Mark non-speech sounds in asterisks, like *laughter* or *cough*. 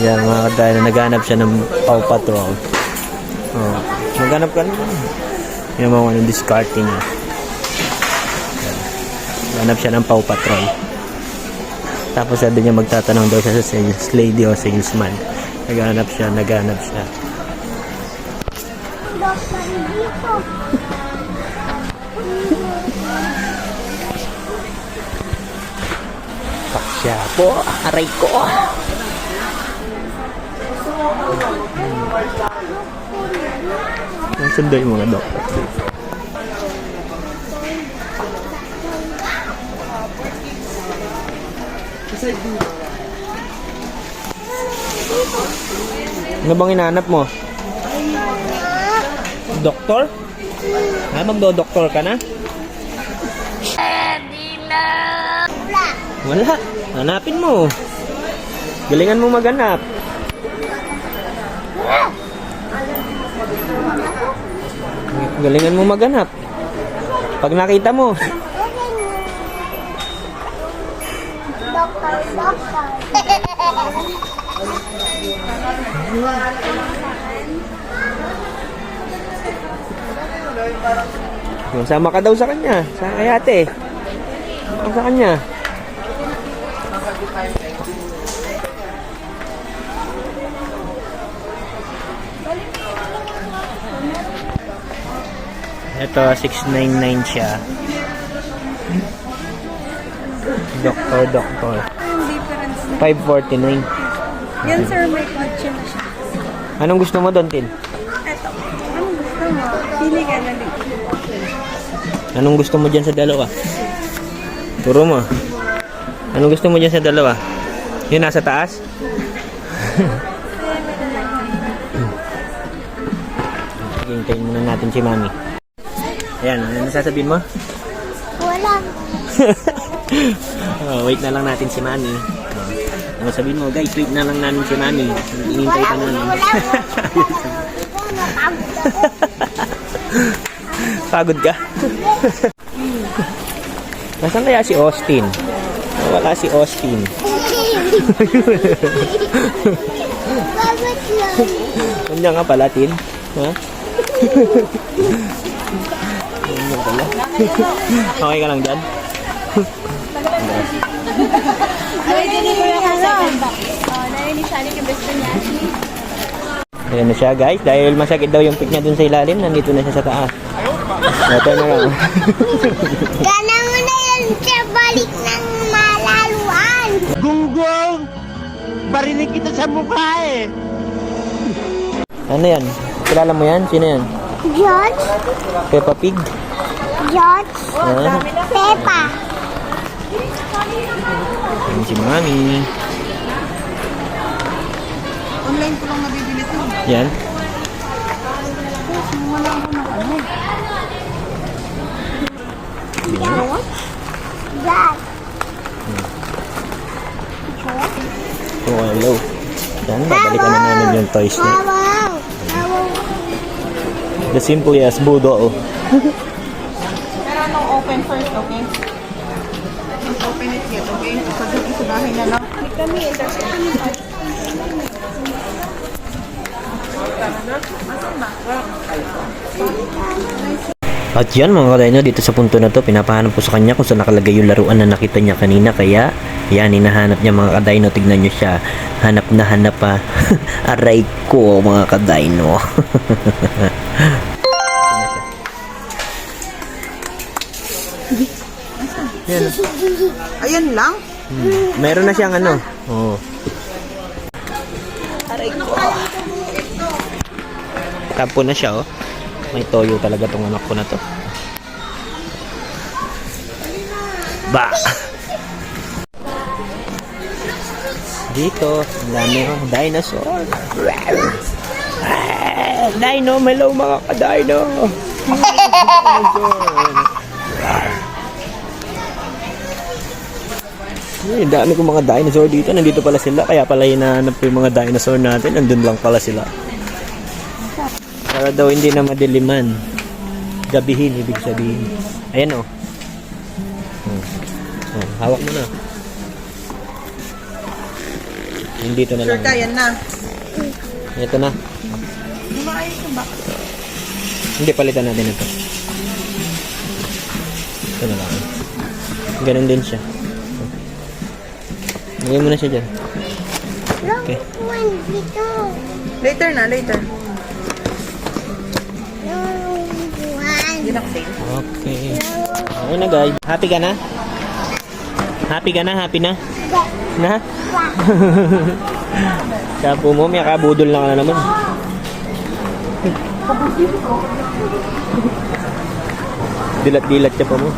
Yan mga kadaino, naghanap siya ng Paw Patrol. Oh, maghanap ka na. Yung mga ano, discarding niya. Yan. Naghanap siya ng Paw Patrol. Tapos sabi niya magtatanong daw siya sa sales lady o salesman. Naghanap siya, naghanap siya. Paksya po, aray ko. Yung mga doktor. Ano bang inaanap mo? Doktor? Ha, magdo-doktor ka na? Wala. Hanapin mo. Galingan mo maghanap. Galingan mo maghanap. Pag nakita mo, Doktor, doktor. sama ka daw sa kanya. Sa kay ate. Sama ka sa kanya. Ito, 699 siya. Doktor, doktor. Ang difference. 549. Yan sir, may kotse na siya. Anong gusto mo doon, Tin? Eto. Anong gusto mo? Pili ka na dito. Anong gusto mo dyan sa dalawa? Turo mo. Anong gusto mo dyan sa dalawa? Yung nasa taas? *laughs* Hintayin muna natin si Mami. Ayan, ano sasabihin mo? Wala. *laughs* Oh, wait na lang natin si Mami. Oh. Ano sabihin mo, guys, wait na lang namin si Mami. Inintay pa namin. Pagod ka? *laughs* Nasaan kaya si Austin? Wala si Austin. Bakit lang? Nandiyan ka pala, Tin. Ha? *laughs* Okay ka lang dyan? Ayan na siya, guys. Dahil masakit daw yung pick niya dun sa ilalim, nandito na siya sa taas. Ito na lang. Gana mo na yan siya balik ng malaluan. Gunggong! Barinig kita sa mukha eh! ano yan? Kilala mo yan? Sino yan? George? Peppa Pig? George? Ha? Peppa. Yan si Mami. Online ko lang nabibili ito. Yan. Dad. Oh, hello. Yan, babalikan na namin yung toys niya. Wow. Wow. The simple yes, budo. Oh. *laughs* Open first, okay? Mas open it yet, okay? Pag sa bahay na lang. Kami, intersection At yan mga kadayno, dito sa punto na to, pinapahanap ko sa kanya kung saan nakalagay yung laruan na nakita niya kanina. Kaya, yan, hinahanap niya mga kadayno. Tignan niyo siya. Hanap na hanap pa. *laughs* Aray ko mga kadayno. *laughs* yan. Ayan lang? Meron na siyang ano. Oo. Aray ko. Tapo na siya oh. May toyo talaga tong anak ko na to. Ba! Dito, ang dami oh, dinosaur. Ah, Dino, hello mga ka-dino. *laughs* Ay, dami kong mga dinosaur dito. Nandito pala sila. Kaya pala hinahanap ko yung mga dinosaur natin. Nandun lang pala sila. Para daw hindi na madiliman. Gabihin, ibig sabihin. Ayan o. Oh. Oh. Oh, hawak mo na. Yung dito na Sure lang. yan na. Ito na. Di ba ayos yung? Hindi, palitan natin ito. Ito na lang. Ganun din siya. Lagay mo na siya dyan. Okay. Later na, later. Okay. Okay na guys. Happy ka na? Happy ka na? Happy na? Na? *laughs* Sapo mo, may kabudol na ka na naman. *laughs* Dilat-dilat ka pa mo.